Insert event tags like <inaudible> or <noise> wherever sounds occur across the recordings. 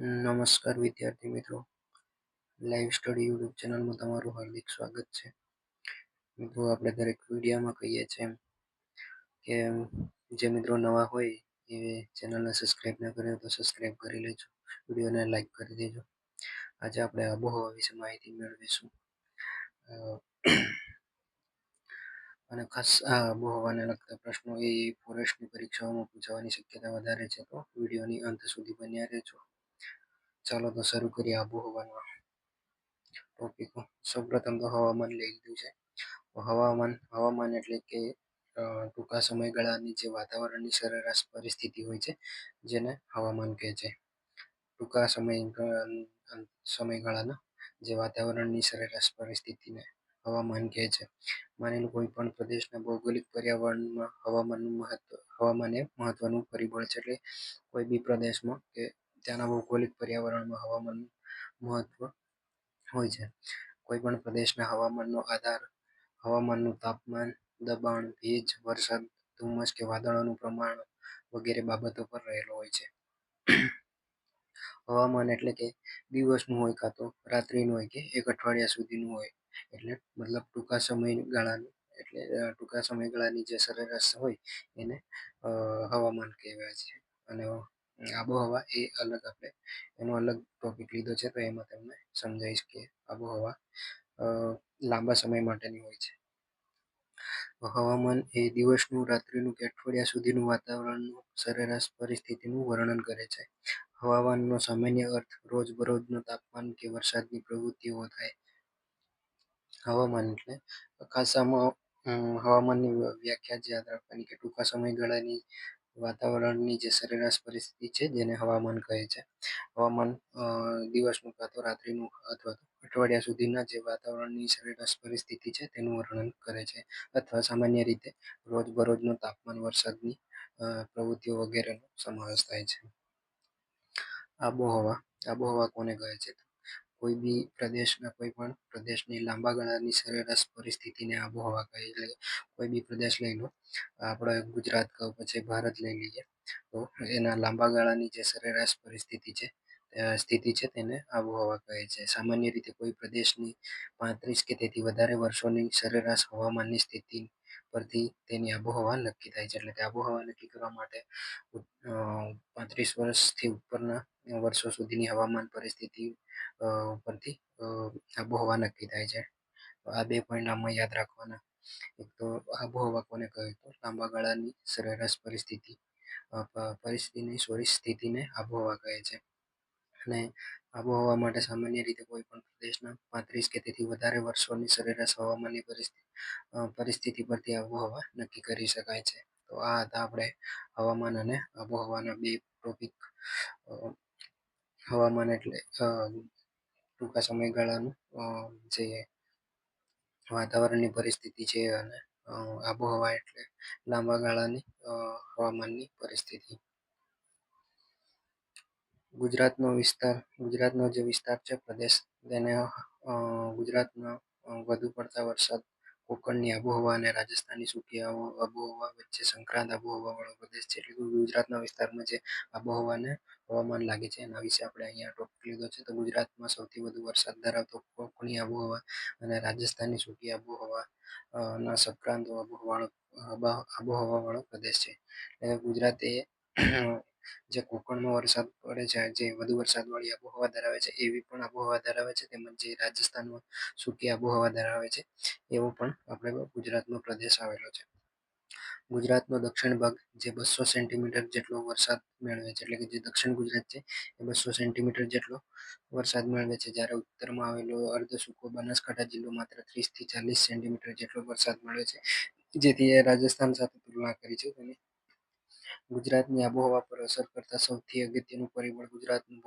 નમસ્કાર વિદ્યાર્થી મિત્રો. લાઈવ સ્ટડી યુટ્યુબ ચેનલમાં તમારું હાર્દિક સ્વાગત છે. મિત્રો, આપણે દરેક વિડીયોમાં કહીએ છીએ કે જે મિત્રો નવા હોય એ ચેનલને સબસ્ક્રાઈબ ન કરે તો સબસ્ક્રાઈબ કરી લેજો. વિડીયોને લાઈક કરી દેજો. આજે આપણે આબોહવા વિશે માહિતી મેળવીશું. અને ખાસ આબોહવાને લગતા પ્રશ્નો એ ફોરેસ્ટની પરીક્ષાઓમાં પૂછાવાની શક્યતા વધારે છે તો વિડીયોની અંત સુધી બન્યા રહેજો. ચાલો તો શરૂ કરીએ આબોહવાનો ટોપિક સૌપ્રથમ તો હવામાન લઈ લીધું છે. હવામાન હવામાન એટલે કે ટૂંકા સમયગાળાની જે વાતાવરણની સરેરાશ પરિસ્થિતિ હોય છે, જેને હવામાન કહે છે. ટૂંકા સમય સમયગાળાના જે વાતાવરણની સરેરાશ પરિસ્થિતિને હવામાન કહે છે. માની લો કોઈ પણ પ્રદેશના ભૌગોલિક પર્યાવરણમાં હવામાનનું મહત્વ, હવામાન એ મહત્વનું પરિબળ છે. એટલે કોઈ બી પ્રદેશમાં કે ત્યાંના ભૌગોલિક પર્યાવરણમાં હવામાન મહત્વ હોય છે. કોઈ પણ પ્રદેશના હવામાનનો આધાર, હવામાનનું તાપમાન, દબાણ, ભેજ, વરસાદ, ધુમ્મસ કે વાદળોનું પ્રમાણ વગેરે બાબતો પર રહેલો હોય છે. હવામાન એટલે કે દિવસનું હોય કાં તો રાત્રિનું હોય કે એક અઠવાડિયા સુધીનું હોય. એટલે મતલબ ટૂંકા સમયગાળાનું, એટલે ટૂંકા સમયગાળાની જે સરેરાશ હોય એને હવામાન કહેવાય છે. અને આબોહવા એ અલગ આપણે એનો અલગ ટોપિક લીધો છે, તો એમાં તમને સમજાવીશ કે આબોહવા લાંબા સમય માટેની હોય છે. હવામાન એ દિવસનું, રાત્રિનું કે અઠવાડિયા સુધીનું વાતાવરણનું સરેરાશ પરિસ્થિતિનું વર્ણન કરે છે. હવામાનનો સામાન્ય અર્થ રોજબરોજનું તાપમાન કે વરસાદની પ્રવૃત્તિઓ થાય. હવામાન એટલે ખાસામાં હવામાનની વ્યાખ્યા જ યાદ રાખવાની કે ટૂંકા સમયગાળાની વાતાવરણની જે સરેરાશ પરિસ્થિતિ છે, જેને હવામાન કહે છે. હવામાન દિવસનું કાં તો રાત્રિનું અથવા તો અઠવાડિયા સુધીના જે વાતાવરણની સરેરાશ પરિસ્થિતિ છે, તેનું વર્ણન કરે છે. અથવા સામાન્ય રીતે રોજબરોજનું તાપમાન, વરસાદની પ્રવૃત્તિઓ વગેરેનો સમાવેશ થાય છે. આબોહવા આબોહવા કોને કહે છે? કોઈ બી પ્રદેશના કોઈ પણ પ્રદેશની લાંબા ગાળાની સરેરાશ પરિસ્થિતિને આબોહવા કહે એટલે કોઈ બી પ્રદેશ લઈ લો. આપણે ગુજરાત કહો, પછી ભારત લઈ લઈએ. તો એના લાંબા ગાળાની જે સરેરાશ પરિસ્થિતિ છે સ્થિતિ છે તેને આબોહવા કહે છે. સામાન્ય રીતે કોઈ પ્રદેશની પાંત્રીસ કે તેથી વધારે વર્ષોની સરેરાશ હવામાનની સ્થિતિ પરથી તેની આબોહવા નક્કી થાય છે. એટલે કે આબોહવા નક્કી કરવા માટે પાંત્રીસ વર્ષથી ઉપરના વર્ષો સુધીની હવામાન પરિસ્થિતિ પરથી આબોહવા નક્કી થાય છે. આ બે પોઈન્ટ આમાં યાદ રાખવાના. એક તો આબોહવા કોને કહે? તો લાંબા ગાળાની સરેરાશ પરિસ્થિતિ પરિસ્થિતિની, સોરી, સ્થિતિને આબોહવા કહે છે. અને આબોહવા માટે સામાન્ય રીતે કોઈ પણ પ્રદેશના પાંત્રીસ કે તેથી વધારે વર્ષોની સરેરાશ હવામાનની પરિસ્થિતિ પરિસ્થિતિ પરથી આબોહવા નક્કી કરી શકાય છે. તો આ હતા આપણે હવામાન અને આબોહવાના બે ટોપિક હવામાન એટલે ટૂંકા સમયગાળાનું જે વાતાવરણની પરિસ્થિતિ છે અને આબોહવા એટલે લાંબા ગાળાની હવામાનની પરિસ્થિતિ. ગુજરાતનો વિસ્તાર, ગુજરાતનો જે વિસ્તાર છે, પ્રદેશ, તેને ગુજરાતમાં વધુ પડતા વરસાદ, કોકણની આબોહવા અને રાજસ્થાનની સૂકી આબોહવા વચ્ચે સંક્રાંત આબોહવા વાળો પ્રદેશ છે. એટલે ગુજરાતના વિસ્તારમાં જે આબોહવાને હવામાન લાગે છે, એના વિશે આપણે અહીંયા ટોપિક લીધો છે. તો ગુજરાતમાં સૌથી વધુ વરસાદ ધરાવતો કોકણી આબોહવા અને રાજસ્થાનની સૂકી આબોહવા ના સંક્રાંત આબોહવાળો આબોહવા વાળો પ્રદેશ છે. એટલે ગુજરાત એ જે કોકણમાં વરસાદ પડે છે, જે વધુ વરસાદવાળી આબોહવા ધરાવે છે, એવી પણ આબોહવા ધરાવે છે, તેમજ જે રાજસ્થાનમાં સૂકી આબોહવા ધરાવે છે, એવો પણ આપણે ગુજરાતનો પ્રદેશ આવેલો છે. ગુજરાતનો દક્ષિણ ભાગ જે બસો સેન્ટીમીટર જેટલો વરસાદ મેળવે છે, એટલે કે જે દક્ષિણ ગુજરાત છે, એ બસો સેન્ટીમીટર જેટલો વરસાદ મેળવે છે. જ્યારે ઉત્તરમાં આવેલો અર્ધ સૂકો બનાસકાંઠા જિલ્લો માત્ર ત્રીસથી ચાલીસ સેન્ટીમીટર જેટલો વરસાદ મળે છે. જેથી એ રાજસ્થાન સાથે તુલના કરી છે તેની ગુજરાતની આબોહવા પર અસર કરતા સૌથી અગત્યનું પરિબળ ગુજરાતનું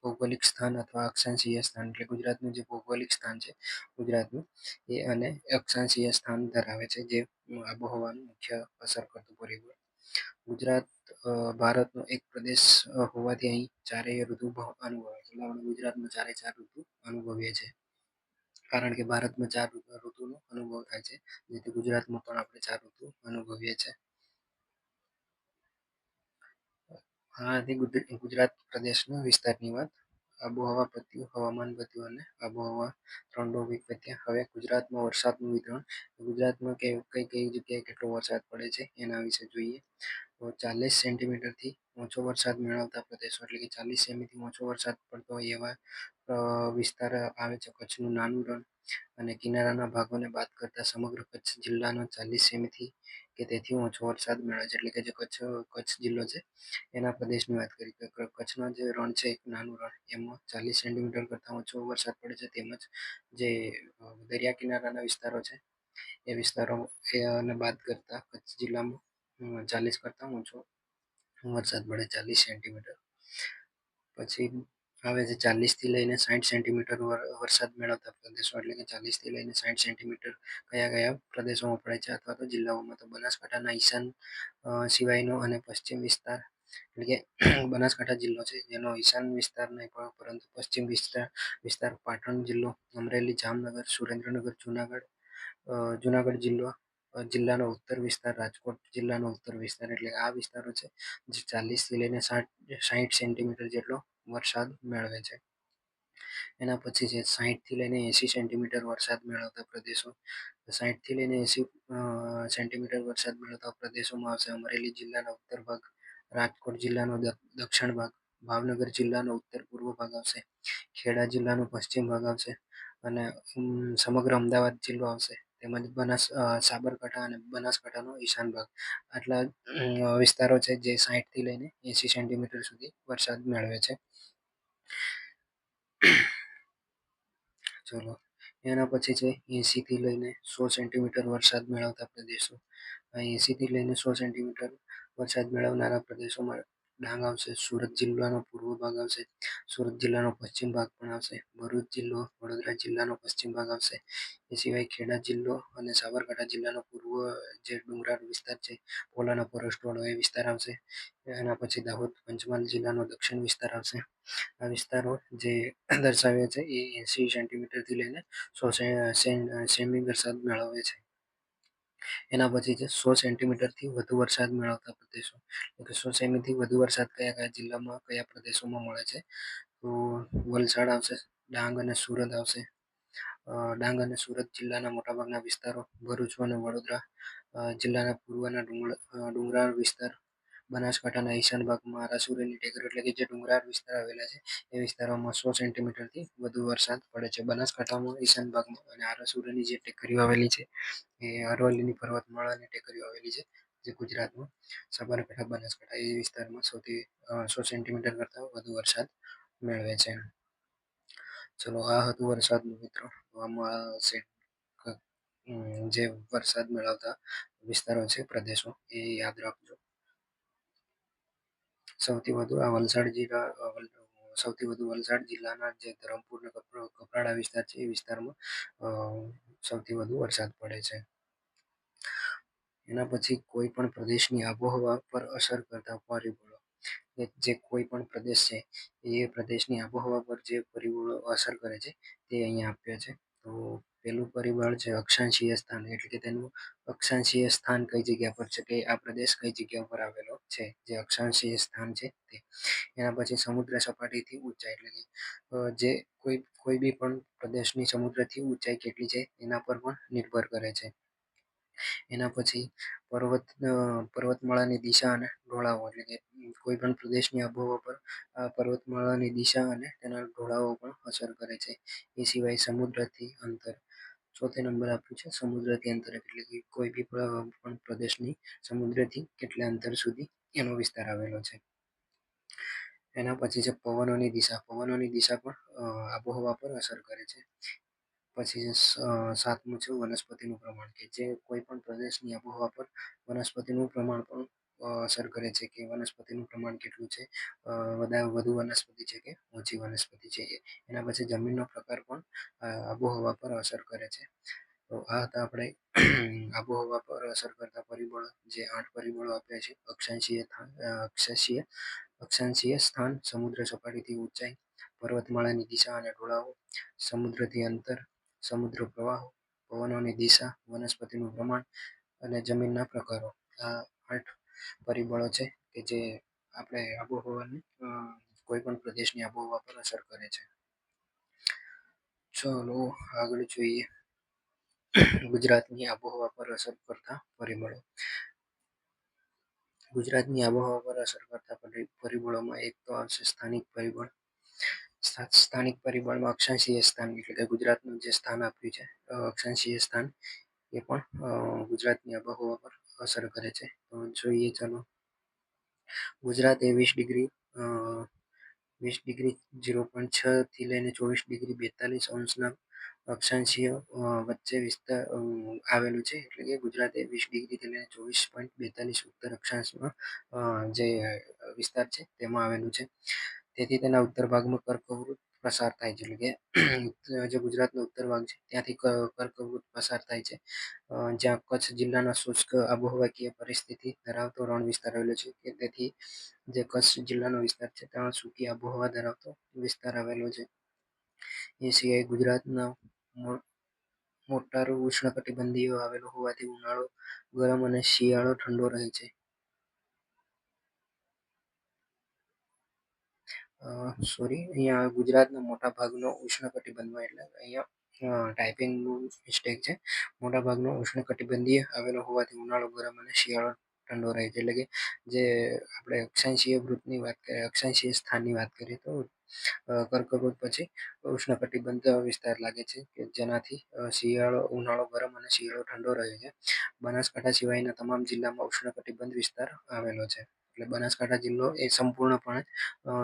ભૌગોલિક સ્થાન અથવા અક્ષાંશીય સ્થાન એટલે ગુજરાતનું જે ભૌગોલિક સ્થાન છે, ગુજરાતનું એ અને અક્ષાંશીય સ્થાન ધરાવે છે, જે આબોહવાનું મુખ્ય અસર કરતું પરિબળ. ગુજરાત ભારતનો એક પ્રદેશ હોવાથી અહીં ચારેય ઋતુ અનુભવે છે. આપણે ગુજરાતમાં ચારે ચાર ઋતુ અનુભવીએ છીએ. કારણ કે ભારતમાં ચાર ઋતુનો અનુભવ થાય છે. જેથી ગુજરાતમાં પણ આપણે ચાર ઋતુ અનુભવીએ છીએ. આ હતી ગુજ- ગુજરાત પ્રદેશના વિસ્તારની વાત. આબોહવા પત્યું હવામાન પત્યું અને આબોહવા ત્રણ ટોપિક પત્યા હવે ગુજરાતમાં વરસાદનું વિતરણ. ગુજરાતમાં કે, કઈ કઈ જગ્યાએ કેટલો વરસાદ પડે છે એના વિશે જોઈએ. તો ચાલીસ સેન્ટીમીટરથી ઓછો વરસાદ મેળવતા પ્રદેશો એટલે કે ચાલીસ સેમીથી ઓછો વરસાદ પડતો હોય એવા વિસ્તાર આવે છે કચ્છનું નાનું રણ. અને કિનારાના ભાગોને બાદ કરતા સમગ્ર કચ્છ જિલ્લાનો ચાલીસ સેમીથી કે તેથી ઓછો વરસાદ મેળે છે. એટલે કે જે કચ્છ કચ્છ જિલ્લો છે, એના પ્રદેશની વાત કરી તો કચ્છનો જે રણ છે, એક નાનું રણ, એમાં ચાલીસ સેન્ટીમીટર કરતાં ઓછો વરસાદ પડે છે. તેમજ જે દરિયા કિનારાના વિસ્તારો છે, એ વિસ્તારો એને બાદ કરતાં કચ્છ જિલ્લામાં ચાલીસ કરતાં ઓછો વરસાદ પડે, ચાલીસ સેન્ટીમીટર. પછી આવે છે. ચાલીસથી લઈને સાઠ સેન્ટીમીટર વર- વરસાદ મેળવતા પ્રદેશો એટલે કે ચાલીસથી લઈને સાઠ સેન્ટીમીટર કયા કયા પ્રદેશોમાં પડે છે અથવા તો જિલ્લાઓમાં તો બનાસકાંઠાના ઈશાન સિવાયનો અને પશ્ચિમ વિસ્તાર એટલે કે <clears throat> બનાસકાંઠા જિલ્લો છે. જેનો ઈશાન વિસ્તાર નહીં પણ પરંતુ પશ્ચિમ વિસ્તાર વિસ્તાર પાટણ જિલ્લો, અમરેલી, જામનગર, સુરેન્દ્રનગર, જુનાગઢ જુનાગઢ જિલ્લો જિલ્લાનો ઉત્તર વિસ્તાર, રાજકોટ જિલ્લાનો ઉત્તર વિસ્તાર એટલે આ વિસ્તારો છે જે ચાલીસથી લઈને સાઠ સાઠ સેન્ટીમીટર જેટલો વરસાદ મેળવે છે. એના પછી છે સાહીઠથી લઈને એંસી સેન્ટીમીટર વરસાદ મેળવતા પ્રદેશો, સાહીઠથી લઈને એંસી સેન્ટીમીટર વરસાદ મેળવતા પ્રદેશોમાં આવશે અમરેલી જિલ્લાનો ઉત્તર ભાગ, રાજકોટ જિલ્લાનો દક્ષિણ ભાગ, ભાવનગર જિલ્લાનો ઉત્તર પૂર્વ ભાગ આવશે, ખેડા જિલ્લાનો પશ્ચિમ ભાગ આવશે અને સમગ્ર અમદાવાદ જિલ્લો આવશે. તેમજ બનાસ સાબરકાંઠા અને બનાસકાંઠાનો ઈશાન ભાગ. આટલા વિસ્તારો છે જે સાહીઠથી લઈને એંસી સેન્ટીમીટર સુધી વરસાદ મેળવે છે. ચલો, એના પછી છે એંસીથી લઈને સો સેન્ટીમીટર વરસાદ મેળવતા પ્રદેશો. એંસીથી લઈને સો સેન્ટીમીટર વરસાદ મેળવનારા પ્રદેશોમાં ડાંગ આવશે, સુરત જિલ્લાનો પૂર્વ ભાગ આવશે, સુરત જિલ્લાનો પશ્ચિમ ભાગ પણ આવશે, ભરૂચ જિલ્લો, વડોદરા જિલ્લાનો પશ્ચિમ ભાગ આવશે. એ સિવાય ખેડા જિલ્લો અને સાબરકાંઠા જિલ્લાનો પૂર્વ જે ડુંગરાળ વિસ્તાર છે, પોલાના ફોરેસ્ટવાળો એ વિસ્તાર આવશે. એના પછી દાહોદ, પંચમહાલ જિલ્લાનો દક્ષિણ વિસ્તાર આવશે. આ વિસ્તારો જે દર્શાવ્યા છે એ એંસી સેન્ટીમીટરથી લઈને સો સેમી વરસાદ મેળવે છે. એના પછી છે સો સેન્ટીમીટરથી વધુ વરસાદ મેળવતા પ્રદેશો, એટલે કે સો સેમીથી વધુ વરસાદ કયા કયા જિલ્લામાં કયા પ્રદેશોમાં મળે છે? તો વલસાડ આવશે, ડાંગ અને સુરત આવશે. ડાંગ અને સુરત જિલ્લાના મોટાભાગના વિસ્તારો ભરૂચ અને વડોદરા જિલ્લાના પૂર્વના ડુંગરાળ વિસ્તાર બનાસકાંઠાના ઈશાન ભાગમાં આરાસુરીની ટેકરી એટલે કે જે ડુંગરાળ વિસ્તાર આવેલા છે, એ વિસ્તારોમાં સો સેન્ટીમીટરથી વધુ વરસાદ પડે છે. બનાસકાંઠામાં ઈશાન ભાગમાં અને આરાસુરીની જે ટેકરીઓ આવેલી છે, એ અરવલ્લીની પર્વતમાળાની ટેકરીઓ આવેલી છે, જે ગુજરાતમાં સાબરકાંઠા, બનાસકાંઠા એ વિસ્તારમાં સૌથી સો સેન્ટીમીટર કરતાં વધુ વરસાદ મેળવે છે. ચલો, આ હતું વરસાદનું મિત્રો. જે વરસાદ મેળવતા વિસ્તારો છે, પ્રદેશો, એ યાદ રાખજો. સૌથી વધુ આ વલસાડ જિલ્લા સૌથી વધુ વલસાડ જિલ્લાના જે ધરમપુર કપરાડા વિસ્તાર છે, એ વિસ્તારમાં સૌથી વધુ વરસાદ પડે છે. એના પછી કોઈ પણ પ્રદેશની આબોહવા પર અસર કરતા પરિબળો જે કોઈ પણ પ્રદેશ છે, એ પ્રદેશની આબોહવા પર જે પરિબળો અસર કરે છે, તે અહીંયા આપ્યા છે. તો પેલું પરિબળ છે અક્ષાંશીય સ્થાન, એટલે કે તેનું અક્ષાંશીય સ્થાન કઈ જગ્યા પર છે કે આ પ્રદેશ કઈ જગ્યા પર આવેલો છે, જે અક્ષાંશીય સ્થાન છે તે. એના પછી સમુદ્ર સપાટીથી ઊંચાઈ, એટલે કે જે કોઈ કોઈ બી પણ પ્રદેશની સમુદ્રથી ઊંચાઈ કેટલી છે, એના પર પણ નિર્ભર કરે છે. એના પછી પર્વત પર્વતમાળાની દિશા અને ઢોળાવો એટલે કે કોઈ પણ પ્રદેશની આબોહવા પર પર્વતમાળાની દિશા અને તેના ઢોળાવો પણ અસર કરે છે. એ સિવાય સમુદ્રથી અંતર. ચોથે નંબર આપ્યું છે, સમુદ્રથી અંતર, એટલે કે કોઈ બી પણ પ્રદેશની સમુદ્રથી કેટલા અંતર સુધી એનો વિસ્તાર આવેલો છે. એના પછી છે, પવનોની દિશા. પવનોની દિશા પણ આબોહવા પર અસર કરે છે. પછી સાતમું છે વનસ્પતિનું પ્રમાણ કે જે કોઈ પણ પ્રદેશની આબોહવા પર વનસ્પતિનું પ્રમાણ પણ અસર કરે છે કે વનસ્પતિનું પ્રમાણ કેટલું છે. વધુ વનસ્પતિ છે કે ઓછી વનસ્પતિ છે. એના પછી જમીનનો પ્રકાર પણ આબોહવા પર અસર કરે છે. તો આ હતા આપણે <clears throat> આબોહવા પર અસર કરતા પરિબળો. જે આઠ પરિબળો આપ્યા છે, અક્ષાંશીય અક્ષાંશીય અક્ષાંશીય સ્થાન, સમુદ્ર સપાટીથી ઊંચાઈ, પર્વતમાળાની દિશા અને ઢોળાવો, સમુદ્રથી અંતર સમુદ્ર પ્રવાહ પવનોની દિશા, વનસ્પતિનું પ્રમાણ અને જમીનના પ્રકારો. આ આઠ પરિબળો છે કે જે આપણે આબોહવાની કોઈ પણ પ્રદેશની આબોહવા પર અસર કરે છે. ચલો આગળ જોઈએ. ગુજરાતની આબોહવા પર અસર કરતા પરિબળો. ગુજરાતની આબોહવા પર અસર કરતા પરિબળોમાં એક તો આવશે સ્થાનિક પરિબળ. સ્થાનિક પરિબળમાં અક્ષાંશીય સ્થાન એટલે કે ગુજરાતનું જે સ્થાન આપ્યું છે અક્ષાંશીય સ્થાન, એ પણ ગુજરાતની આબોહવા પર અસર કરે છે. તો જોઈએ ચાલો. ગુજરાત એ વીસ ડિગ્રી વીસ ડિગ્રી ઝીરો પોઈન્ટ છ થી લઈને ચોવીસ ડિગ્રી બેતાલીસ અંશના અક્ષાંશીય વચ્ચે વિસ્તાર આવેલું છે. એટલે કે ગુજરાત વીસ ડિગ્રીથી લઈને ચોવીસ પોઈન્ટ બેતાલીસ ઉત્તર અક્ષાંશમાં જે વિસ્તાર છે, તેમાં આવેલું છે. તેથી તેના ઉત્તર ભાગમાં કર્કવૃત પસાર થાય છે. એટલે કે જે ગુજરાતનો ઉત્તર ભાગ છે, ત્યાંથી કર્કવૃત પસાર થાય છે. જ્યાં કચ્છ જિલ્લાના શુષ્ક આબોહવાકીય પરિસ્થિતિ ધરાવતો રણ વિસ્તાર આવેલો છે કે તેથી જે કચ્છ જિલ્લાનો વિસ્તાર છે, ત્યાં સૂકી આબોહવા ધરાવતો વિસ્તાર આવેલો છે. એ સિવાય ગુજરાતના મોટારો ઉષ્ણકટિબંધીય આવેલો હોવાથી ઉનાળો ગરમ અને શિયાળો ઠંડો રહે છે. સોરી અહીંયા ગુજરાતના મોટા ભાગનો ઉષ્ણકટિબંધમાં એટલે અહીંયા ટાઈપિંગનું મિસ્ટેક છે. મોટા ભાગનો ઉષ્ણકટિબંધીય આવેલો હોવાથી ઉનાળો ગરમ અને શિયાળો ઠંડો રહે છે. એટલે કે જે આપણે અક્ષાંશીય વૃત્તની વાત કરીએ, અક્ષાંશીય સ્થાનની વાત કરીએ તો કર્કવૃત પછી ઉષ્ણકટિબંધ વિસ્તાર લાગે છે કે જેનાથી શિયાળો, ઉનાળો ગરમ અને શિયાળો ઠંડો રહે છે. બનાસકાંઠા સિવાયના તમામ જિલ્લામાં ઉષ્ણકટિબંધ વિસ્તાર આવેલો છે. એટલે બનાસકાંઠા જિલ્લો એ સંપૂર્ણપણે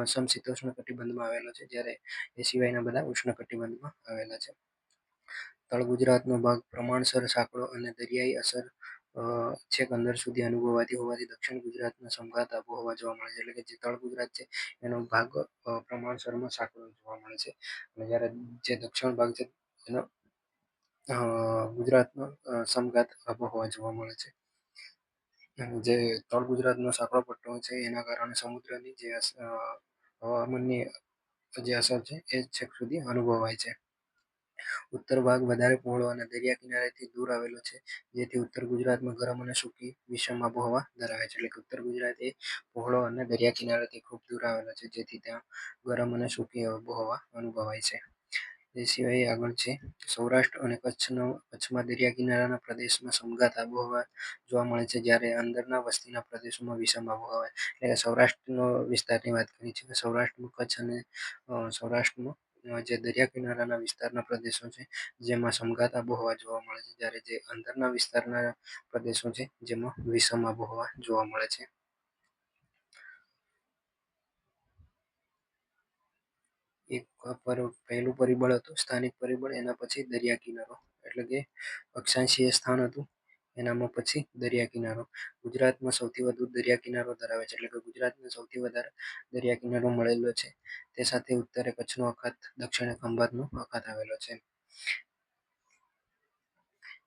સમશીતોષ્ણ કટિબંધમાં આવેલો છે, જ્યારે એ સિવાયના બધા ઉષ્ણ કટિબંધમાં આવેલા છે. તળ ગુજરાતનો ભાગ પ્રમાણસર સાંકડો અને દરિયાઈ અસર છેક અંદર સુધી અનુભવાતી હોવાથી દક્ષિણ ગુજરાતના સમઘાત આબોહવા જોવા મળે છે, એટલે કે જે તળ ગુજરાત છે, એનો ભાગ પ્રમાણસરમાં સાંકડો જોવા મળે છે. અને જ્યારે જે દક્ષિણ ભાગ છે, એનો ગુજરાતનો સમઘાત આબોહવા જોવા મળે છે. જે તળ ગુજરાતનો સાંકડો પટ્ટો છે, એના કારણે સમુદ્રની જે હવામાનની જે અસર છે, એ છેક સુધી અનુભવાય છે. ઉત્તર ભાગ વધારે પહોળો અને દરિયા કિનારેથી દૂર આવેલો છે, જેથી ઉત્તર ગુજરાતમાં ગરમ અને સૂકી વિષમ આબોહવા ધરાવે છે. એટલે કે ઉત્તર ગુજરાત એ પહોળો અને દરિયા કિનારેથી ખૂબ દૂર આવેલો છે, જેથી ત્યાં ગરમ અને સૂકી આબોહવા અનુભવાય છે. એ સિવાય આગળ છે. સૌરાષ્ટ્ર અને કચ્છનો, કચ્છમાં દરિયા કિનારાના પ્રદેશમાં સમઘાત આબોહવા જોવા મળે છે, જ્યારે અંદરના વસ્તીના પ્રદેશોમાં વિષમ આબોહવા. એટલે સૌરાષ્ટ્રનો વિસ્તારની વાત કરી છે કે સૌરાષ્ટ્રમાં કચ્છ અને સૌરાષ્ટ્રમાં જે દરિયા કિનારાના વિસ્તારના પ્રદેશો છે, જેમાં સમઘાત આબોહવા જોવા મળે છે, જ્યારે જે અંદરના વિસ્તારના પ્રદેશો છે, જેમાં વિષમ આબોહવા જોવા મળે છે. એક પહેલું પરિબળ હતું, સ્થાનિક પરિબળ, એના પછી દરિયા કિનારો, એટલે કે અક્ષાંશીય સ્થાન હતું, એનામાં પછી દરિયા કિનારો. ગુજરાતમાં સૌથી વધુ દરિયા કિનારો ધરાવે છે, એટલે કે ગુજરાતને સૌથી વધારે દરિયા કિનારો મળેલો છે. તે સાથે ઉત્તરે કચ્છનો અખાત, દક્ષિણે ખંભાતનો અખાત આવેલો છે.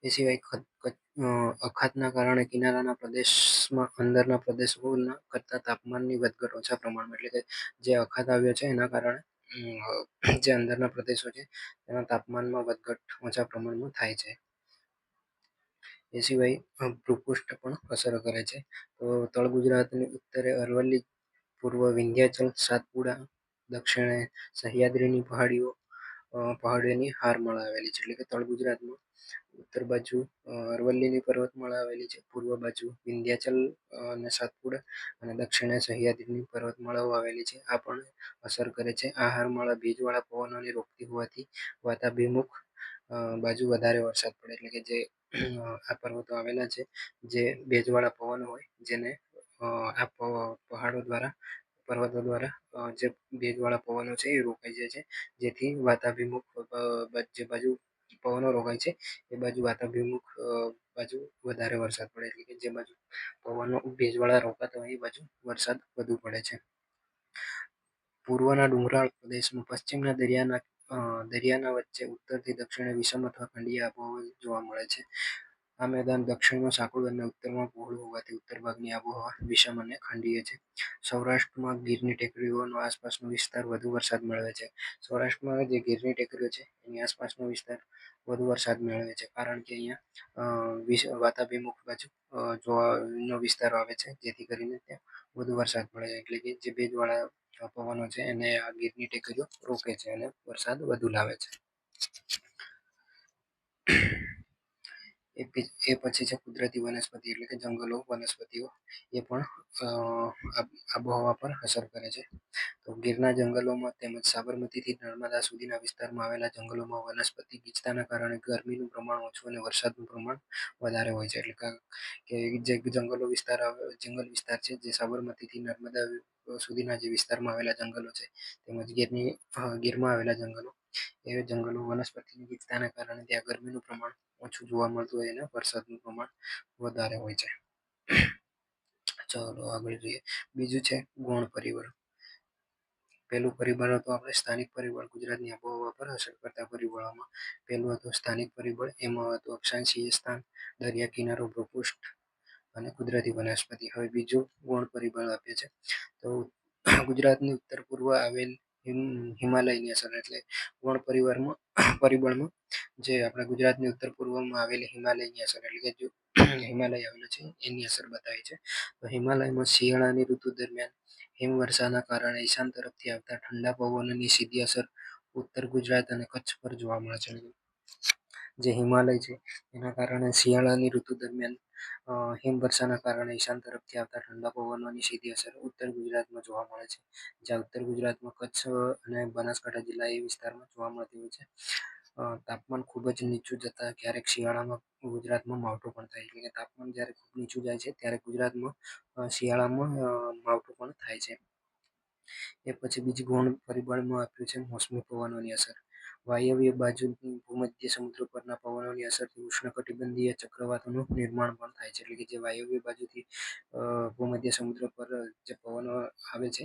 એ સિવાય અખાતના કારણે કિનારાના પ્રદેશમાં, અંદરના પ્રદેશોના કરતા તાપમાનની વધઘટ ઓછા પ્રમાણમાં, એટલે કે જે અખાત આવ્યો છે, એના કારણે જે અંદરના પ્રદેશો છે તેના તાપમાનમાં વધઘટ ઓછા પ્રમાણમાં થાય છે. એ સિવાય ભૂપૃષ્ઠ પણ અસર કરે છે. તો તળ ગુજરાતની ઉત્તરે અરવલ્લી, પૂર્વ વિંધ્યાચલ, સાતપુડા, દક્ષિણે સહ્યાદ્રીની પહાડીઓ પહાડીઓની હારમાળા આવેલી છે. એટલે કે તળ ગુજરાતમાં ઉત્તર બાજુ અરવલ્લીની પર્વતમાળા આવેલી છે. પૂર્વ બાજુ વિંધ્યાચલ અને સાતપુડા અને દક્ષિણે સહ્યાદ્રીની પર્વતમાળાઓ આવેલી છે. આ પણ અસર કરે છે. આ હારમાળા ભેજવાળા પવનોને રોકતી હોવાથી વાતાભિમુખ બાજુ વધારે વરસાદ પડે. એટલે કે જે આ પર્વતો આવેલા છે, જે ભેજવાળા પવનો હોય, જેને આ પહાડો દ્વારા, પર્વતો દ્વારા જે ભેજવાળા પવનો છે, એ રોકાઈ જાય છે. જેથી વાતાભિમુખ જે બાજુ પવનો રોકાય છે. એ બાજુ વાતાભિમુખ બાજુ વધારે વરસાદ પડે એટલે કે જે બાજુ પવનો ભેજવાળા રોકાતા હોય એ બાજુ વરસાદ વધુ પડે છે. પૂર્વના ડુંગરાળ પ્રદેશમાં પશ્ચિમના દરિયાના દરિયાના વચ્ચે ઉત્તરથી દક્ષિણે વિષમ અથવા ખંડીય આબોહવા જોવા મળે છે. આ મેદાન દક્ષિણમાં સાંકળું અને ઉત્તરમાં પહોળું હોવાથી ઉત્તર ભાગની આબોહવા વિષમ અને ખંડીય છે. સૌરાષ્ટ્રમાં ગીરની ટેકરીઓનો આસપાસનો વિસ્તાર વધુ વરસાદ મેળવે છે. સૌરાષ્ટ્રમાં જે ગીરની ટેકરીઓ છે, એની આસપાસનો વિસ્તાર વધુ વરસાદ મેળવે છે. કારણ કે અહીંયા વાતાભિમુખ બાજુ જોવાનો વિસ્તાર આવે છે. જેથી કરીને ત્યાં વધુ વરસાદ પડે છે. એટલે કે જે ભેજવાળા પવનો છે એને આ ગીરની ટેકરીઓ રોકે છે અને વરસાદ વધુ લાવે છે. એ પછી છે કુદરતી વનસ્પતિ એટલે કે જંગલો, વનસ્પતિઓ, એ પણ આબોહવા પર અસર કરે છે. તો ગીરના જંગલોમાં તેમજ સાબરમતીથી નર્મદા સુધીના વિસ્તારમાં આવેલા જંગલોમાં વનસ્પતિ ગીચતાના કારણે ગરમીનું પ્રમાણ ઓછું અને વરસાદનું પ્રમાણ વધારે હોય છે. એટલે કે જે જંગલો વિસ્તાર જંગલ વિસ્તાર છે જે સાબરમતીથી નર્મદા સુધીના જે વિસ્તારમાં આવેલા જંગલો છે, તેમજ ગીરની ગીરમાં આવેલા જંગલો, એ જંગલો વનસ્પતિની ગીચતાના કારણે ત્યાં ગરમીનું પ્રમાણ ઓછું જોવા મળતું હોય અને વરસાદનું પ્રમાણ વધારે હોય છે. ચાલો આગળ જોઈએ. બીજું છે ગૌણ પરિબળ. પહેલું પરિબળ હતું આપણે સ્થાનિક પરિબળ. ગુજરાતની આબોહવા પર અસર કરતા પરિબળોમાં પહેલું હતું સ્થાનિક પરિબળ, એમાં હતું અક્ષાંશીય સ્થાન, દરિયા કિનારો, ભૂપૃષ્ઠ અને કુદરતી વનસ્પતિ. હવે બીજું ગૌણ પરિબળ આપે છે. તો ગુજરાતની ઉત્તર પૂર્વ આવેલ હિમાલયની અસર એટલે વણ પરિવારમાં, <coughs> પરિબળમાં, જે આપણા ગુજરાતની ઉત્તર પૂર્વમાં આવેલી હિમાલયની અસર એટલે કે <coughs> હિમાલય આવેલો છે, એની અસર બતાવે છે. તો હિમાલયમાં શિયાળાની ઋતુ દરમિયાન હિમવર્ષાના કારણે ઈશાન તરફથી આવતા ઠંડા પવનોની સીધી અસર ઉત્તર ગુજરાત અને કચ્છ પર જોવા મળે છે. જે હિમાલય છે, એના કારણે શિયાળાની ઋતુ દરમિયાન હિમવર્ષાના કારણે ઈશાન તરફથી આવતા ઠંડા પવનોની સીધી અસર ઉત્તર ગુજરાતમાં જોવા મળે છે. જ્યાં ઉત્તર ગુજરાતમાં કચ્છ અને બનાસકાંઠા જિલ્લા એ વિસ્તારમાં જોવા મળતી હોય છે. તાપમાન ખૂબ જ નીચું જતા ક્યારેક શિયાળામાં ગુજરાતમાં માવઠું પણ થાય એટલે કે તાપમાન જ્યારે ખૂબ નીચું જાય છે, ત્યારે ગુજરાતમાં શિયાળામાં માવઠું પણ થાય છે. એ પછી બીજી ગૌણ પરિબળમાં આપ્યું છે મોસમી પવનોની અસર. વાયવ્ય બાજુની ભૂમધ્ય સમુદ્ર પરના પવનોની અસરથી ઉષ્ણકટિબંધીય ચક્રવાતોનું નિર્માણ પણ થાય છે. એટલે કે જે વાયવ્ય બાજુથી ભૂમધ્ય સમુદ્ર પર જે પવનો આવે છે,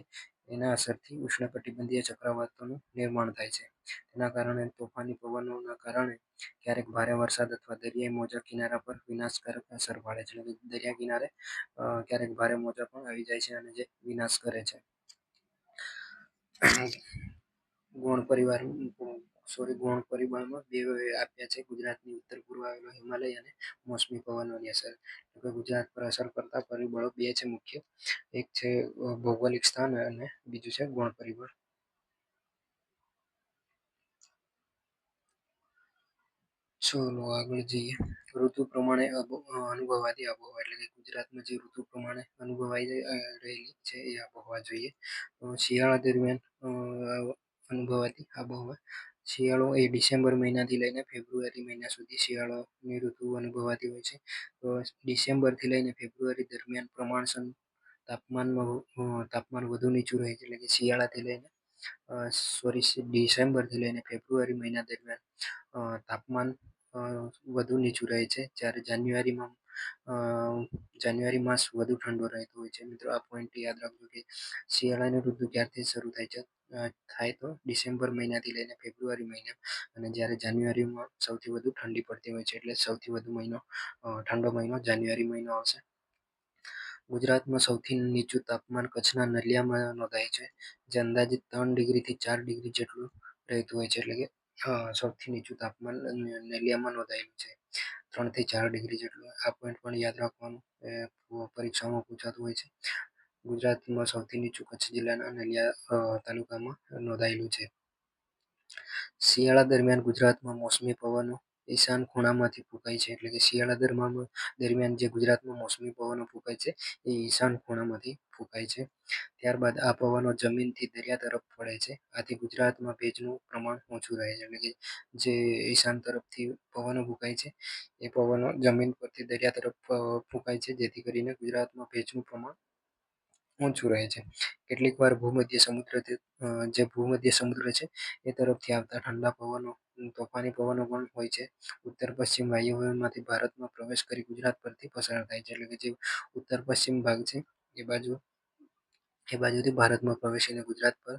એના અસરથી ઉષ્ણકટિબંધીય ચક્રવાતોનું નિર્માણ થાય છે. તેના કારણે તોફાની પવનોના કારણે ક્યારેક ભારે વરસાદ અથવા દરિયાઈ મોજા કિનારા પર વિનાશકારક અસર પાડે છે. એટલે દરિયા કિનારે ક્યારેક ભારે મોજા પણ આવી જાય છે અને જે વિનાશ કરે છે. ગૌણ પરિવાર સોરી, ગૌણ પરિબળમાં બે આપ્યા છે. ગુજરાતની ઉત્તર પૂર્વ આવેલો હિમાલય અને મોસમી પવનોની અસર. ગુજરાત પર અસર કરતા પરિબળો બે છે મુખ્ય. એક છે ભૌગોલિક સ્થાન અને બીજું છે ગૌણ પરિબળ. ચલો, આગળ જઈએ. ઋતુ પ્રમાણે અનુભવાતી આબોહવા. એટલે કે ગુજરાતમાં જે ઋતુ પ્રમાણે અનુભવાઈ રહેલી છે એ આબોહવા જોઈએ. શિયાળા દરમિયાન અનુભવાતી આબોહવા. શિયાળો એ ડિસેમ્બર મહિનાથી લઈને ફેબ્રુઆરી મહિના સુધી શિયાળોની ઋતુ અનુભવાતી હોય છે. ડિસેમ્બરથી લઈને ફેબ્રુઆરી દરમિયાન પ્રમાણસર તાપમાનમાં તાપમાન વધુ નીચું રહે છે. એટલે કે શિયાળાથી લઈને સોરી ડિસેમ્બરથી લઈને ફેબ્રુઆરી મહિના દરમિયાન તાપમાન વધુ નીચું રહે છે. જ્યારે જાન્યુઆરીમાં જાન્યુઆરી માસ વધુ ઠંડો રહેતો હોય છે. મિત્રો, આ પોઈન્ટ યાદ રાખજો કે શિયાળાની ઋતુ ક્યારથી શરૂ થાય છે? થાય તો ડિસેમ્બર મહિનાથી લઈને ફેબ્રુઆરી મહિના અને જ્યારે જાન્યુઆરીમાં સૌથી વધુ ઠંડી પડતી હોય છે એટલે સૌથી વધુ મહિનો ઠંડો મહિનો જાન્યુઆરી મહિનો આવશે. ગુજરાતમાં સૌથી નીચું તાપમાન કચ્છના નલિયામાં નોંધાય છે, જે અંદાજિત ત્રણ ડિગ્રીથી ચાર ડિગ્રી જેટલું રહેતું હોય છે એટલે કે સૌથી નીચું તાપમાન નલિયામાં નોંધાયેલું છે. ત્રણથી ચાર ડિગ્રી જેટલું આ પોઈન્ટ પણ યાદ રાખવાનું પરીક્ષામાં પૂછાતું હોય છે. ગુજરાતમાં સૌથી નીચું કચ્છ જિલ્લાના નલિયા તાલુકામાં નોંધાયેલું છે. શિયાળા દરમિયાન ગુજરાતમાં મોસમી પવનો ઈશાન ખૂણામાંથી ફૂંકાય છે, એટલે કે શિયાળા દરમિયાન દરમિયાન જે ગુજરાતમાં મોસમી પવનો ફૂંકાય છે, એ ઈશાન ખૂણામાંથી ફૂંકાય છે. ત્યારબાદ આ પવનો જમીનથી દરિયા તરફ પડે છે. આથી ગુજરાતમાં ભેજનું પ્રમાણ ઓછું રહે છે, એટલે કે જે ઈશાન તરફથી પવનો ફૂંકાય છે, એ પવનો જમીન પરથી દરિયા તરફ ફૂંકાય છે, જેથી કરીને ગુજરાતમાં ભેજનું પ્રમાણ ઓછું રહે છે. કેટલીક વાર ભૂમધ્ય સમુદ્ર જે ભૂમધ્ય સમુદ્ર છે, એ તરફથી આવતા ઠંડા પવનો, તોફાની પવનો પણ હોય છે. ઉત્તર પશ્ચિમ વાયુમાંથી ભારતમાં પ્રવેશ કરી ગુજરાત પરથી પસાર થાય છે. એટલે કે જે ઉત્તર પશ્ચિમ ભાગ છે, એ બાજુ એ બાજુથી ભારતમાં પ્રવેશીને ગુજરાત પર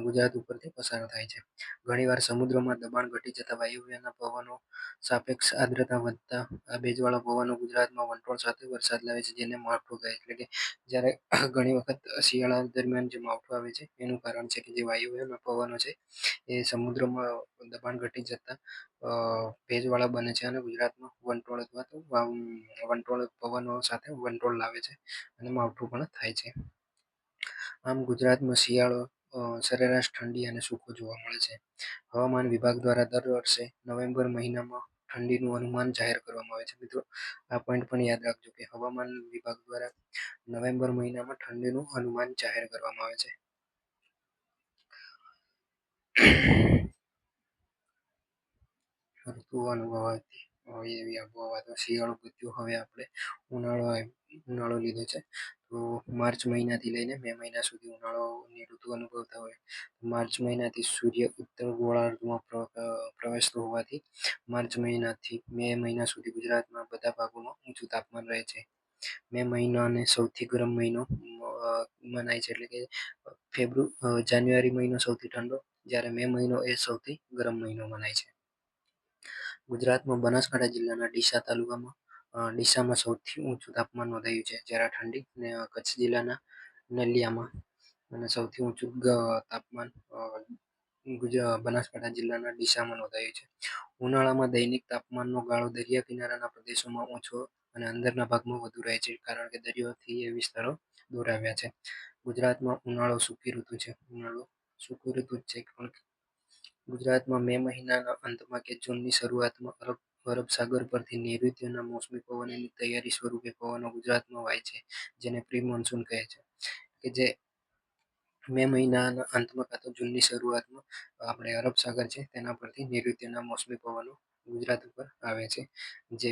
ગુજરાત ઉપરથી પસાર થાય છે. ઘણીવાર સમુદ્રમાં દબાણ ઘટી જતા વાયુવ્યના પવનો સાપેક્ષ આર્દ્રતા વધતા, આ ભેજવાળા પવનો ગુજરાતમાં વંટોળ સાથે વરસાદ લાવે છે, જેને માવઠું કહે એટલે કે જ્યારે <coughs> ઘણી વખત શિયાળા દરમિયાન જે માવઠું આવે છે, એનું કારણ છે કે જે વાયુવ્યના પવનો છે, એ સમુદ્રમાં દબાણ ઘટી જતા ભેજવાળા બને છે અને ગુજરાતમાં વંટોળ અથવા તો વંટોળ પવનો સાથે વંટોળ લાવે છે અને માવઠું પણ થાય છે. આમ ગુજરાતમાં શિયાળો સરેરાશ ઠંડી અને સૂકો જોવા મળે છે. હવામાન વિભાગ દ્વારા દર વર્ષે નવેમ્બર મહિનામાં ઠંડીનું અનુમાન જાહેર કરવામાં આવે છે. મિત્રો, આ પોઈન્ટ પણ યાદ રાખજો કે હવામાન વિભાગ દ્વારા નવેમ્બર મહિનામાં ઠંડીનું અનુમાન જાહેર કરવામાં આવે છે. <coughs> ઋતુ અનુભવાતી હોય એવી આબોહવા તો શિયાળો પત્યું હવે આપણે ઉનાળો ઉનાળો લીધો છે. તો માર્ચ મહિનાથી લઈને મે મહિના સુધી ઉનાળોની ઋતુ અનુભવતા હોય. માર્ચ મહિનાથી સૂર્ય ઉત્તર ગોળાર્ધમાં પ્રવેશતો હોવાથી માર્ચ મહિનાથી મે મહિના સુધી ગુજરાતમાં બધા ભાગોમાં ઊંચું તાપમાન રહે છે. મે મહિનાને સૌથી ગરમ મહિનો મનાય છે એટલે કે ફેબ્રુ જાન્યુઆરી મહિનો સૌથી ઠંડો, જ્યારે મે મહિનો એ સૌથી ગરમ મહિનો મનાય છે. ગુજરાતમાં બનાસકાંઠા જિલ્લાના ડીસા તાલુકામાં ડીસામાં સૌથી ઊંચું તાપમાન નોંધાયું છે. જ્યારે ઠંડી અને કચ્છ જિલ્લાના નલિયામાં અને સૌથી ઊંચું તાપમાન બનાસકાંઠા જિલ્લાના ડીસામાં નોંધાયું છે. ઉનાળામાં દૈનિક તાપમાનનો ગાળો દરિયા કિનારાના પ્રદેશોમાં ઓછો અને અંદરના ભાગમાં વધુ રહે છે, કારણ કે દરિયોથી એ વિસ્તારો દૂર આવ્યા છે. ગુજરાતમાં ઉનાળો સૂકી ઋતુ છે. ઉનાળો સૂકી ઋતુ છે પણ ગુજરાતમાં મે મહિનાના અંતમાં કે જૂનની શરૂઆતમાં અરબ અરબ સાગર પરથી નૈઋત્યના મોસમી પવનોની તૈયારી સ્વરૂપે પવનો ગુજરાતમાં વાય છે, જેને પ્રી મોન્સૂન કહે છે. કે જે મે મહિનાના અંતમાં કાં તો જૂનની શરૂઆતમાં આપણે અરબ સાગર છે, તેના પરથી નૈઋત્યના મોસમી પવનો ગુજરાત ઉપર આવે છે, જે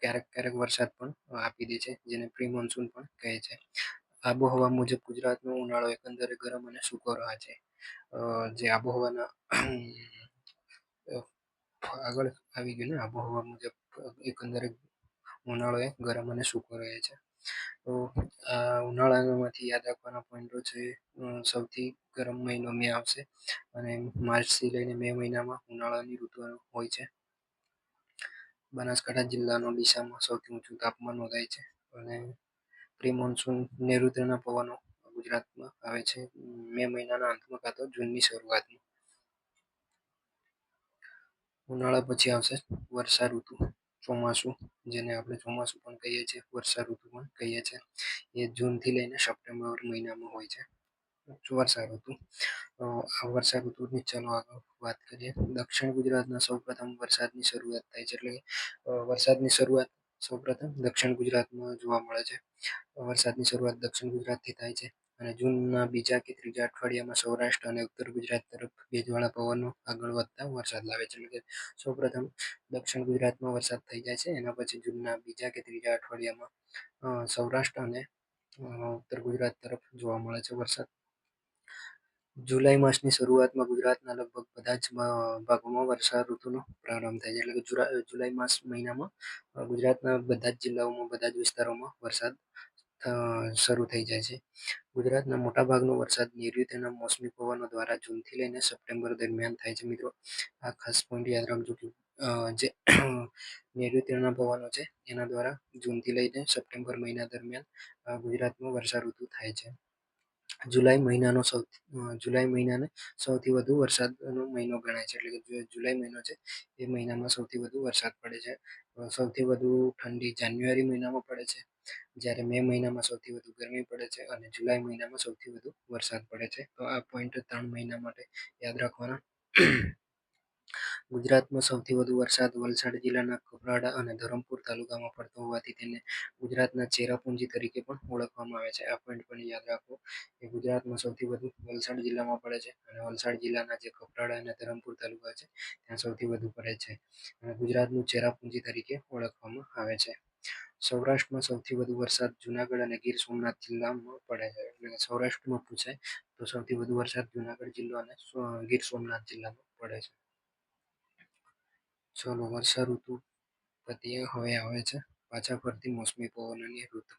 ક્યારેક ક્યારેક વરસાદ પણ આપી દે છે, જેને પ્રી મોન્સૂન પણ કહે છે. આબોહવા મુજબ ગુજરાતનો ઉનાળો એકંદરે ગરમ અને સૂકો રહે છે. જે આબોહવાના આગળ આવી ગયું ને, આબોહવા મુજબ એકંદરે ઉનાળો એ ગરમ અને સૂકો રહે છે. તો આ ઉનાળામાંથી યાદ રાખવાના પોઈન્ટો છે સૌથી ગરમ મહિનો મે આવશે અને માર્ચથી લઈને મે મહિનામાં ઉનાળાની ઋતુ હોય છે. બનાસકાંઠા જિલ્લાનો ડીસામાં સૌથી ઊંચું તાપમાન નોંધાય છે અને પ્રી મોન્સૂન નૈઋત્યના પવનો ગુજરાતમાં આવે છે. મે મહિનાના અંતમાં કાં તો જૂનની શરૂઆતમાં. ઉનાળા પછી આવશે વર્ષા ઋતુ, ચોમાસું, જેને આપણે ચોમાસું પણ કહીએ છીએ, વર્ષા ઋતુ પણ કહીએ છીએ. એ જૂનથી લઈને સપ્ટેમ્બર મહિનામાં હોય છે. વર્ષા ઋતુ. આ વર્ષા ઋતુની ચાલો આગળ વાત કરીએ. દક્ષિણ ગુજરાતના સૌપ્રથમ વરસાદની શરૂઆત થાય છે એટલે વરસાદની શરૂઆત સૌપ્રથમ દક્ષિણ ગુજરાતમાં જોવા મળે છે. વરસાદની શરૂઆત દક્ષિણ ગુજરાતથી થાય છે. અને જૂનના બીજા કે ત્રીજા અઠવાડિયામાં સૌરાષ્ટ્ર અને ઉત્તર ગુજરાત તરફ ભેજવાળા પવનો આગળ વધતા વરસાદ લાવે છે. એટલે કે સૌપ્રથમ દક્ષિણ ગુજરાતમાં વરસાદ થઈ જાય છે. એના પછી જૂનના બીજા કે ત્રીજા અઠવાડિયામાં સૌરાષ્ટ્ર અને ઉત્તર ગુજરાત તરફ જોવા મળે છે વરસાદ. જુલાઈ માસની શરૂઆતમાં ગુજરાતના લગભગ બધા જ ભાગોમાં વરસાદ ઋતુનો પ્રારંભ થાય છે. એટલે કે જુલાઈ માસ મહિનામાં ગુજરાતના બધા જ જિલ્લાઓમાં, બધા જ વિસ્તારોમાં વરસાદ શરૂ થઈ જાય છે. ગુજરાતના મોટાભાગનો વરસાદ નૈઋત્યના મોસમી પવનો દ્વારા જૂનથી લઈને સપ્ટેમ્બર દરમિયાન થાય છે. મિત્રો, આ ખાસ પોઈન્ટ યાદ રાખજો કે જે <coughs> નૈઋત્યના પવનો છે, એના દ્વારા જૂનથી લઈને સપ્ટેમ્બર મહિના દરમિયાન ગુજરાતમાં વર્ષા ઋતુ થાય છે. જુલાઈ મહિનાનો સૌથી જુલાઈ મહિનાને સૌથી વધુ વરસાદનો મહિનો ગણાય છે. એટલે કે જુલાઈ મહિનો છે, એ મહિનામાં સૌથી વધુ વરસાદ પડે છે. સૌથી વધુ ઠંડી જાન્યુઆરી મહિનામાં પડે છે. જ્યારે મે મહિનામાં સૌથી વધુ ગરમી પડે છે અને જુલાઈ મહિનામાં સૌથી વધુ વરસાદ પડે છે. તો આ પોઈન્ટ ત્રણ મહિના માટે યાદ રાખવાના. ગુજરાતમાં સૌથી વધુ વરસાદ વલસાડ જિલ્લાના કપરાડા અને ધરમપુર તાલુકામાં પડતો હોવાથી તેને ગુજરાતના ચેરાપુંજી તરીકે પણ ઓળખવામાં આવે છે. આ પોઈન્ટ પણ યાદ રાખવો એ ગુજરાતમાં સૌથી વધુ વલસાડ જિલ્લામાં પડે છે અને વલસાડ જિલ્લાના જે કપરાડા અને ધરમપુર તાલુકા છે, ત્યાં સૌથી વધુ પડે છે. અને ગુજરાતનું ચેરાપુંજી તરીકે ઓળખવામાં આવે છે. સૌરાષ્ટ્રમાં સૌથી વધુ વરસાદ જુનાગઢ અને ગીર સોમનાથ જિલ્લામાં પડે છે. એટલે સૌરાષ્ટ્રમાં પૂછાય તો સૌથી વધુ વરસાદ જુનાગઢ જિલ્લો અને ગીર સોમનાથ જિલ્લામાં પડે છે. ચલો વર્ષા ઋતુ પતિએ હવે આવે છે. પાછા ફરતી મોસમી પવનોની ઋતુ.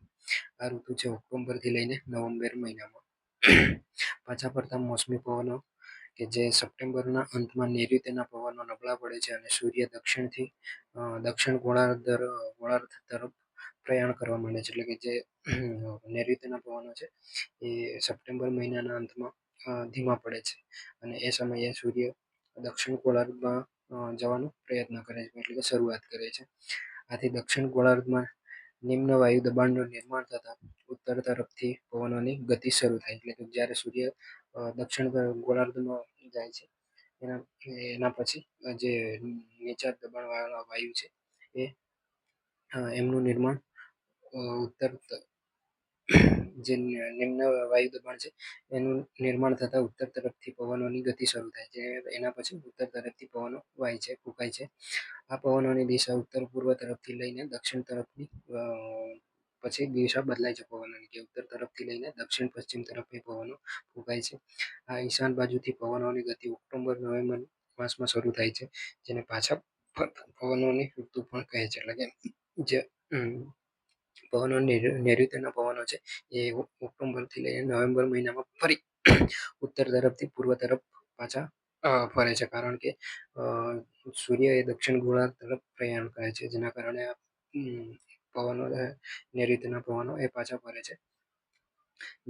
આ ઋતુ છે ઓક્ટોબરથી લઈને નવેમ્બર મહિનામાં. પાછા ફરતા મોસમી પવનો કે જે સપ્ટેમ્બરના અંતમાં નૈઋત્યના પવનો નબળા પડે છે અને સૂર્ય દક્ષિણથી દક્ષિણ ગોળાર્ધ ગોળાર્ધ તરફ પ્રયાણ કરવા માંડે છે. એટલે કે જે નૈઋત્યના પવનો છે એ સપ્ટેમ્બર મહિનાના અંતમાં ધીમા પડે છે અને એ સમયે સૂર્ય દક્ષિણ ગોળાર્ધમાં જવાનો પ્રયત્ન કરે છે. એટલે કે શરૂઆત કરે છે. આથી દક્ષિણ ગોળાર્ધમાં નિમ્ન વાયુ દબાણનું નિર્માણ થતાં ઉત્તર તરફથી પવનોની ગતિ શરૂ થાય એટલે કે જ્યારે સૂર્ય દક્ષિણ ગોળાર્ધમાં જાય છે, એના એના પછી જે નીચા દબાણવાળા વાયુ છે એ એમનું નિર્માણ ઉત્તર જે નિમ્ન વાયુ દબાણ છે, એનું નિર્માણ થતાં ઉત્તર તરફથી પવનોની ગતિ શરૂ થાય છે. એના પછી ઉત્તર તરફથી પવનો વાય છે, ફૂંકાય છે. આ પવનોની દિશા ઉત્તર પૂર્વ તરફથી લઈને દક્ષિણ તરફની પછી દિશા બદલાય છે પવનોની કે ઉત્તર તરફથી લઈને દક્ષિણ પશ્ચિમ તરફની પવનો ફૂંકાય છે. આ ઈશાન બાજુથી પવનોની ગતિ ઓક્ટોબર, નવેમ્બર માસમાં શરૂ થાય છે, જેને પાછા પવનોની ઋતુ પણ કહે છે, એટલે કે જે પવનો નૈઋત્યના પવનો છે, એ ઓક્ટોમ્બર ઓક્ટોબરથી લઈને નવેમ્બર મહિનામાં ફરી ઉત્તર તરફથી પૂર્વ તરફ પાછા ફરે છે. કારણ કે સૂર્ય એ દક્ષિણ ગોળાર્ધ તરફ પ્રયાણ કરે છે, જેના કારણે પવનો નૈઋત્યના પવનો એ પાછા ફરે છે.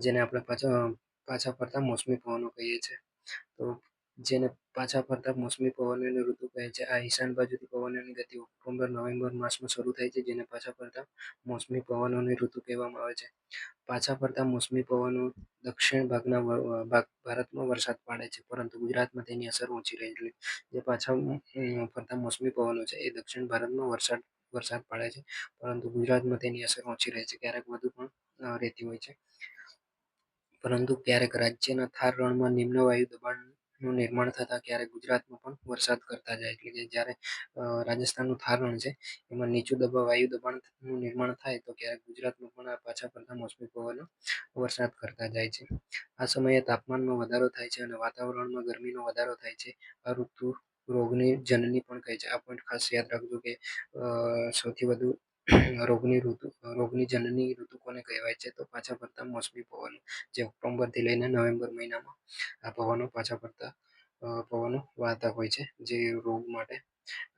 જેને આપણે પાછા પાછા ફરતા મોસમી પવનો કહીએ છીએ તો જેને પાછા ફરતા મોસમી પવનોની ઋતુ કહે છે. આ ઈશાન બાજુથી પવનોની ગતિ ઓક્ટોબર, નવેમ્બર માસમાં શરૂ થાય છે, જેને પાછા ફરતા મોસમી પવનોની ઋતુ કહેવામાં આવે છે. પાછા ફરતા મોસમી પવનો દક્ષિણ ભાગના ભાગ ભારતમાં વરસાદ પાડે છે, પરંતુ ગુજરાતમાં તેની અસર ઓછી રહેલી જે પાછા ફરતા મોસમી પવનો છે, એ દક્ષિણ ભારતમાં વરસાદ વરસાદ પાડે છે, પરંતુ ગુજરાતમાં તેની અસર ઓછી રહે છે. ક્યારેક વધુ પણ રહેતી હોય છે. પરંતુ ક્યારેક રાજ્યના થાર રણમાં નિમ્ન વાયુ દબાણનું નિર્માણ થતાં ક્યારેક ગુજરાતમાં પણ વરસાદ કરતા જાય. એટલે કે જ્યારે રાજસ્થાનનું થારણ છે, એમાં નીચું દબાવ, વાયુ દબાણનું નિર્માણ થાય, તો ક્યારેક ગુજરાતમાં પણ આ પાછા ફરતા મોસમી પવનો વરસાદ કરતા જાય છે. આ સમયે તાપમાનમાં વધારો થાય છે અને વાતાવરણમાં ગરમીનો વધારો થાય છે. આ ઋતુ રોગની, જનની પણ કહે છે. આ પોઈન્ટ ખાસ યાદ રાખજો કે સૌથી વધુ રોગની ઋતુ રોગની જનની ઋતુ કોને કહેવાય છે? તો પાછા ફરતા મોસમી પવનો, જે ઓક્ટોબરથી લઈને નવેમ્બર મહિનામાં આ પવનો પાછા ફરતા પવનો વાતા હોય છે, જે રોગ માટે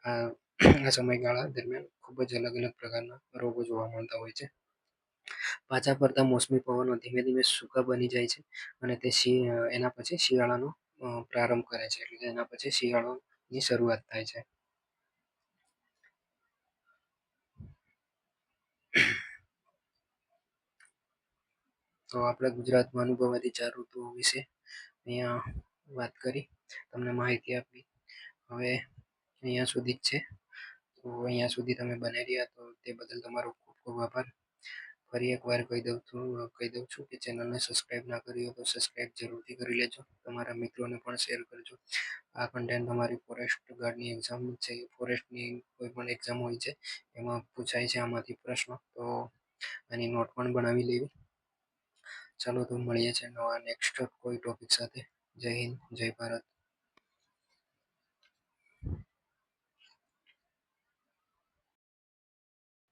આ સમયગાળા દરમિયાન ખૂબ જ અલગ અલગ પ્રકારના રોગો જોવા મળતા હોય છે. પાછા ફરતા મોસમી પવનો ધીમે ધીમે સૂકા બની જાય છે અને તે એના પછી શિયાળાનો પ્રારંભ કરે છે, એટલે એના પછી શિયાળાની શરૂઆત થાય છે. તો આપણે ગુજરાતમાં અનુભવાતી ચાર ઋતુઓ વિશે અહીંયા વાત કરી, તમને માહિતી આપી. હવે અહીંયા સુધી જ છે. તો અહીંયા સુધી તમે બને રહ્યા તો તે બદલ તમારો ખૂબ ખૂબ આભાર. ફરી એકવાર કહી દઉં છું, કહી દઉં છું કે ચેનલને સબસ્ક્રાઈબ ના કરી હોય તો સબસ્ક્રાઈબ જરૂરથી કરી લેજો. તમારા મિત્રોને પણ શેર કરજો. આ કન્ટેન્ટ તમારી ફોરેસ્ટ ગાર્ડની એક્ઝામ છે. ફોરેસ્ટની કોઈ પણ એક્ઝામ હોય છે, એમાં પૂછાય છે આમાંથી પ્રશ્નો. તો આની નોટ પણ બનાવી લેવી. ચાલો તો મળીએ છીએ નવા નેક્સ્ટ કોઈ ટોપિક સાથે. જય હિન્દ, જય ભારત.